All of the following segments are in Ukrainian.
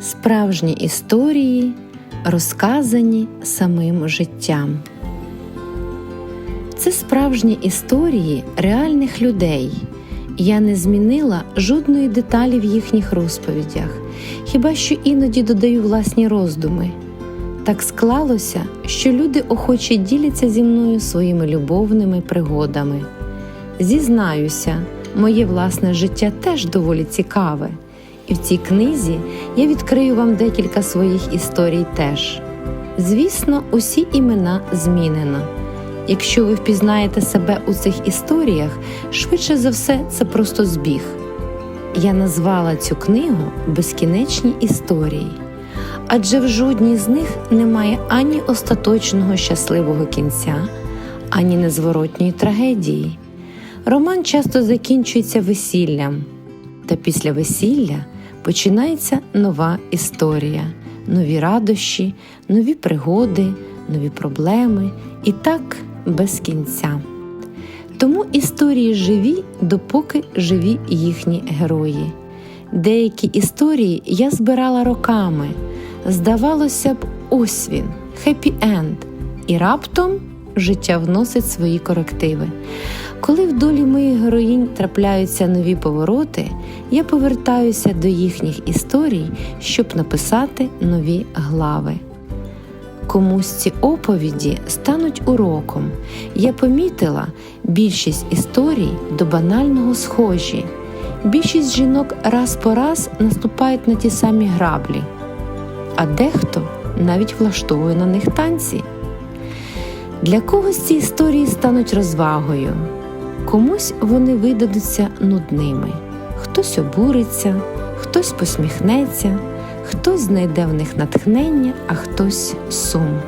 справжні історії, розказані самим життям. Це справжні історії реальних людей. Я не змінила жодної деталі в їхніх розповідях, хіба що іноді додаю власні роздуми. Так склалося, що люди охоче діляться зі мною своїми любовними пригодами. Зізнаюся, моє власне життя теж доволі цікаве, і в цій книзі я відкрию вам декілька своїх історій теж. Звісно, усі імена змінено. Якщо ви впізнаєте себе у цих історіях, швидше за все, це просто збіг. Я назвала цю книгу Безкінечні історії, адже в жодній з них немає ані остаточного щасливого кінця, ані незворотньої трагедії. Роман часто закінчується весіллям, та після весілля починається нова історія, нові радощі, нові пригоди, нові проблеми і так без кінця. Тому історії живі, допоки живі їхні герої. Деякі історії я збирала роками. Здавалося б, ось він, хеппі-енд, і раптом життя вносить свої корективи. Коли в долі моїх героїнь трапляються нові повороти, я повертаюся до їхніх історій, щоб написати нові глави. Комусь ці оповіді стануть уроком. Я помітила, більшість історій до банального схожі. Більшість жінок раз по раз наступають на ті самі граблі, а дехто навіть влаштовує на них танці. Для когось ці історії стануть розвагою, комусь вони видадуться нудними, хтось обуриться, хтось посміхнеться, хтось знайде в них натхнення, а хтось сум.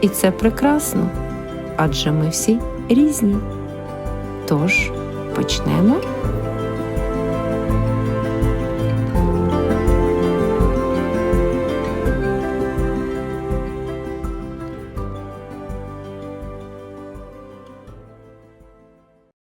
І це прекрасно, адже ми всі різні. Тож почнемо.